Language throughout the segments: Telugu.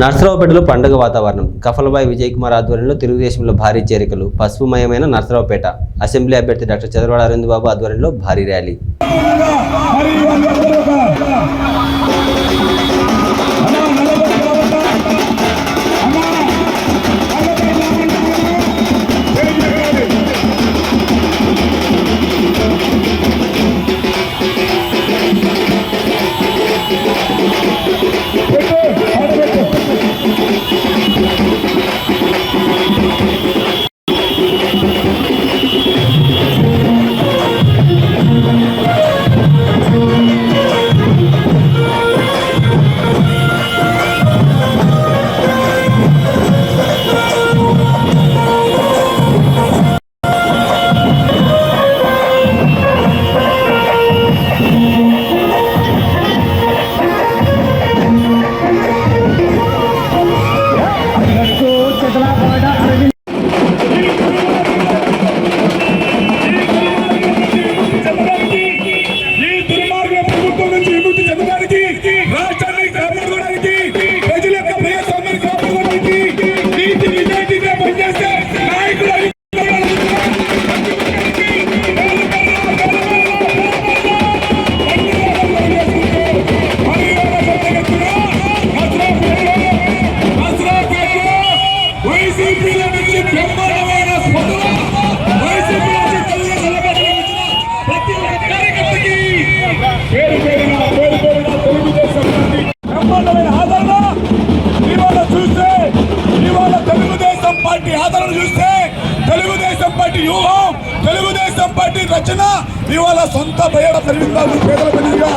నర్సరావుపేటలో పండుగ వాతావరణం. కఫలబాయ్ విజయ్ కుమార్ ఆధ్వర్యంలో తెలుగుదేశంలో భారీ చేరికలు. పసుపుమయమైన నర్సరావుపేట. అసెంబ్లీ అభ్యర్థి డాక్టర్ చంద్రవాడ అరవింద్ బాబు ఆధ్వర్యంలో భారీ ర్యాలీ. నుంచి బ్రహ్మాండమైన స్పందన. వైసీపీ నుంచి తెలుగుదేశం పార్టీ ప్రతి కార్యకర్తకి పేరు పేరున పేరు పేరున తెలుగుదేశం పార్టీ బ్రహ్మాండమైన ఆదరణ. ఇవాళ చూస్తే ఇవాళ తెలుగుదేశం పార్టీ ఆదరణ చూస్తే తెలుగుదేశం పార్టీ వ్యూహం తెలుగుదేశం పార్టీ రచన ఇవాళ సొంత బయట పెరిగిందాలు పేదల పెరిగిగా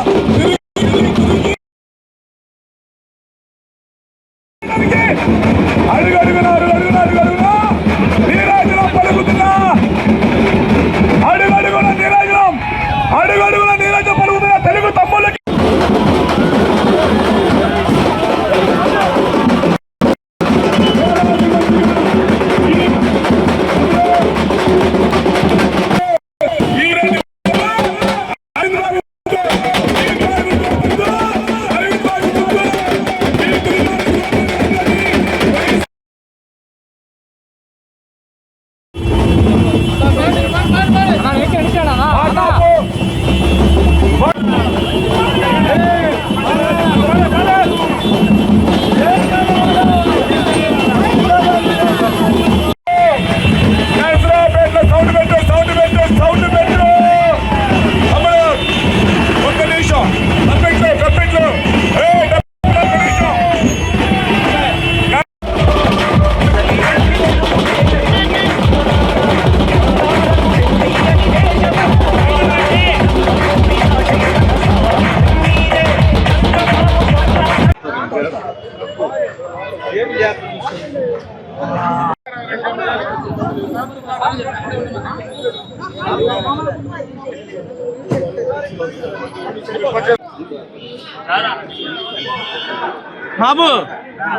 বাবু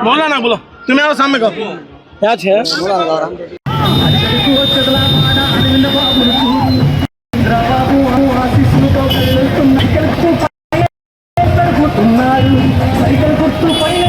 বলো না বলো। তুমি আমার সামনে কাপ আছে। సైకిల్ గుర్తు పైన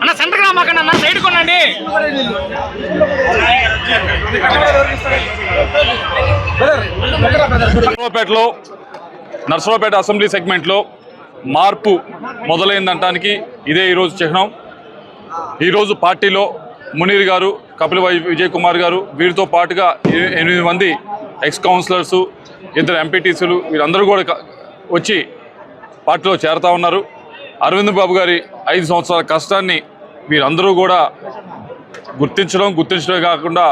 అన్న సెంటర్ రామాకండి అన్న సైడ్ కొనండి నర్సరావుపేటలో నర్సరావుపేట అసెంబ్లీ సెగ్మెంట్లో మార్పు మొదలైందనటానికి ఇదే ఈరోజు చిహ్నం. ఈరోజు పార్టీలో మునీర్ గారు కపిల్ వై- విజయ్ కుమార్ గారు వీరితో పాటుగా ఎనిమిది మంది ఎక్స్ కౌన్సిలర్సు ఇద్దరు ఎంపీటీసీలు వీరందరూ కూడా వచ్చి పార్టీలో చేరుతా ఉన్నారు. అరవింద్ బాబు గారి ఐదు సంవత్సరాల కష్టాన్ని వీరందరూ కూడా గుర్తించడం గుర్తించడమే కాకుండా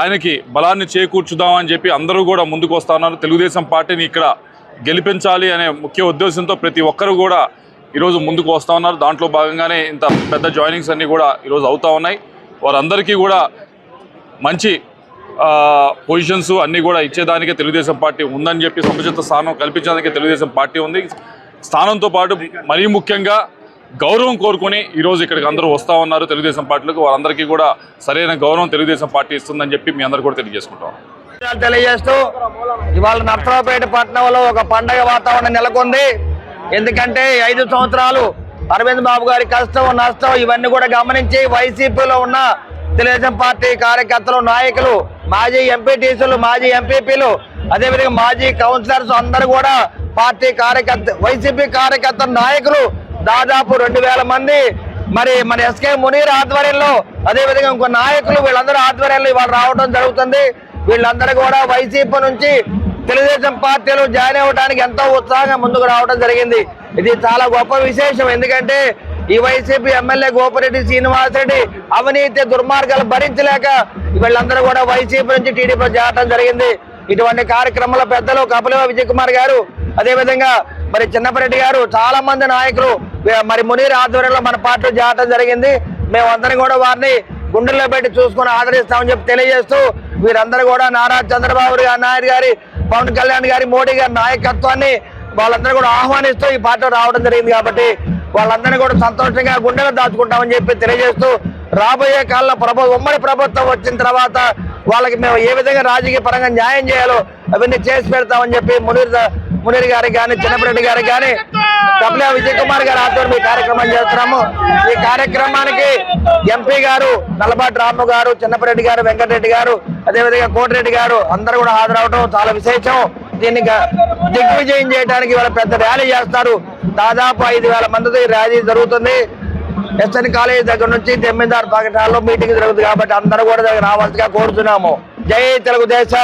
ఆయనకి బలాన్ని చేకూర్చుదామని చెప్పి అందరూ కూడా ముందుకు వస్తా ఉన్నారు. తెలుగుదేశం పార్టీని ఇక్కడ గెలిపించాలి అనే ముఖ్య ఉద్దేశంతో ప్రతి ఒక్కరు కూడా ఈరోజు ముందుకు వస్తూ ఉన్నారు. దాంట్లో భాగంగానే ఇంత పెద్ద జాయినింగ్స్ అన్నీ కూడా ఈరోజు అవుతూ ఉన్నాయి. వారందరికీ కూడా మంచి పొజిషన్స్ అన్నీ కూడా ఇచ్చేదానికే తెలుగుదేశం పార్టీ ఉందని చెప్పి సముచిత స్థానం కల్పించడానికి తెలుగుదేశం పార్టీ ఉంది. స్థానంతో పాటు మరీ ముఖ్యంగా గౌరవం కోరుకొని ఈరోజు ఇక్కడికి అందరూ వస్తూ ఉన్నారు. తెలుగుదేశం పార్టీలకు వారందరికీ కూడా సరైన గౌరవం తెలుగుదేశం పార్టీ ఇస్తుందని చెప్పి మీ అందరు కూడా తెలియజేసుకుంటాం. తెలియజేస్తూ ఇవాళ నర్సరావుపేట పట్టణంలో ఒక పండగ వాతావరణం నెలకొంది. ఎందుకంటే ఐదు సంవత్సరాలు అరవింద్ బాబు గారి కష్టం నష్టం ఇవన్నీ కూడా గమనించి వైసీపీలో ఉన్న తెలుగుదేశం పార్టీ కార్యకర్తలు నాయకులు మాజీ ఎంపీటీసీలు మాజీ ఎంపీపీలు అదేవిధంగా మాజీ కౌన్సిలర్స్ అందరూ కూడా పార్టీ కార్యకర్త వైసీపీ కార్యకర్త నాయకులు దాదాపు రెండు వేల మంది. మరి మన ఎస్కే మునీర్ ఆధ్వర్యంలో అదేవిధంగా ఇంకో నాయకులు వీళ్ళందరూ ఆధ్వర్యంలో ఇవాళ రావడం జరుగుతుంది. వీళ్ళందరూ కూడా వైసీపీ నుంచి తెలుగుదేశం పార్టీలో జాయిన్ అవ్వడానికి ఎంతో ఉత్సాహంగా ముందుకు రావడం జరిగింది. ఇది చాలా గొప్ప విశేషం. ఎందుకంటే ఈ వైసీపీ ఎమ్మెల్యే గోపిరెడ్డి శ్రీనివాసరెడ్డి అవినీతి దుర్మార్గాలు భరించలేక వీళ్ళందరూ కూడా వైసీపీ నుంచి టీడీపీ చేరడం జరిగింది. ఇటువంటి కార్యక్రమంలో పెద్దలు కపిల విజయ్ కుమార్ గారు అదేవిధంగా మరి చిన్నపరెడ్డి గారు చాలా మంది నాయకులు మరి మునీర్ ఆధ్వర్యంలో మన పార్టీలో చేరడం జరిగింది. మేమందరం కూడా వారిని గుండెల్లో పెట్టి చూసుకుని ఆదరిస్తామని చెప్పి తెలియజేస్తూ వీరందరూ కూడా నారా చంద్రబాబు గారి నాయుడు గారి పవన్ కళ్యాణ్ గారి మోడీ గారి నాయకత్వాన్ని వాళ్ళందరూ కూడా ఆహ్వానిస్తూ ఈ పార్టీ రావడం జరిగింది కాబట్టి వాళ్ళందరినీ కూడా సంతోషంగా గుండెలు దాచుకుంటామని చెప్పి తెలియజేస్తూ రాబోయే కాలంలో ప్రభు ఉమ్మడి ప్రభుత్వం వచ్చిన తర్వాత వాళ్ళకి మేము ఏ విధంగా రాజకీయ పరంగా న్యాయం చేయాలో అవన్నీ చేసి పెడతామని చెప్పి మునీర్ మునీర్ గారికి కానీ చిన్నపరెడ్డి గారికి కానీ డబ్ల్యూ విజయ్ కుమార్ గారి ఆధ్వర్యంలో ఈ కార్యక్రమం చేస్తున్నాము. ఈ కార్యక్రమానికి ఎంపీ గారు నల్లబాటి రాము గారు చిన్నపరెడ్డి గారు వెంకటరెడ్డి గారు అదేవిధంగా కోటిరెడ్డి గారు అందరూ కూడా హాజరవడం చాలా విశేషం. దీన్ని దిగ్విజయం చేయడానికి వాళ్ళ పెద్ద ర్యాలీ చేస్తారు. దాదాపు ఐదు వేల మందితో ఈ ర్యాలీ జరుగుతుంది. ఎస్ఎన్ కాలేజ్ దగ్గర నుంచి తెమ్మిదారు పాకెట్ మీటింగ్ జరుగుతుంది కాబట్టి అందరూ కూడా రావాల్సిగా కోరుతున్నాము. జై తెలుగుదేశం!